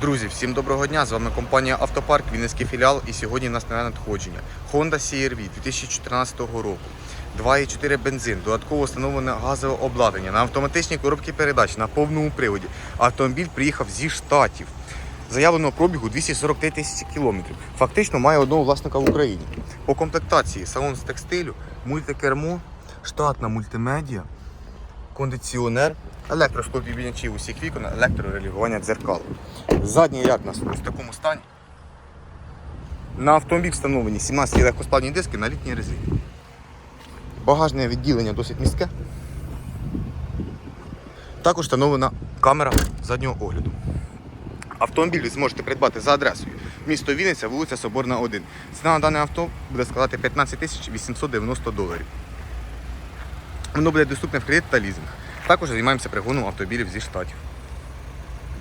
Друзі, всім доброго дня! З вами компанія Автопарк, Вінницький філіал. І сьогодні у нас на надходження Honda CR-V 2014 року. 2,4 бензин, додатково встановлене газове обладнання на автоматичній коробці передач на повному приводі. Автомобіль приїхав зі штатів. Заявленого пробігу 243 тисячі кілометрів. Фактично має одного власника в Україні. По комплектації салон з текстилю, мультикермо, штатна мультимедіа, кондиціонер, електросклопідбінячів усіх вікон, електрорегулювання дзеркал. Задній ряд у нас в такому стані. На автомобіль встановлені 17 легкосплавні диски на літній резині. Багажне відділення досить міське. Також встановлена камера заднього огляду. Автомобіль ви зможете придбати за адресою місто Вінниця, вулиця Соборна, 1. Ціна на дане авто буде складати 15 тисяч 890 доларів. Воно буде доступне в кредит та лізинг. Також займаємося пригоном автомобілів зі штатів.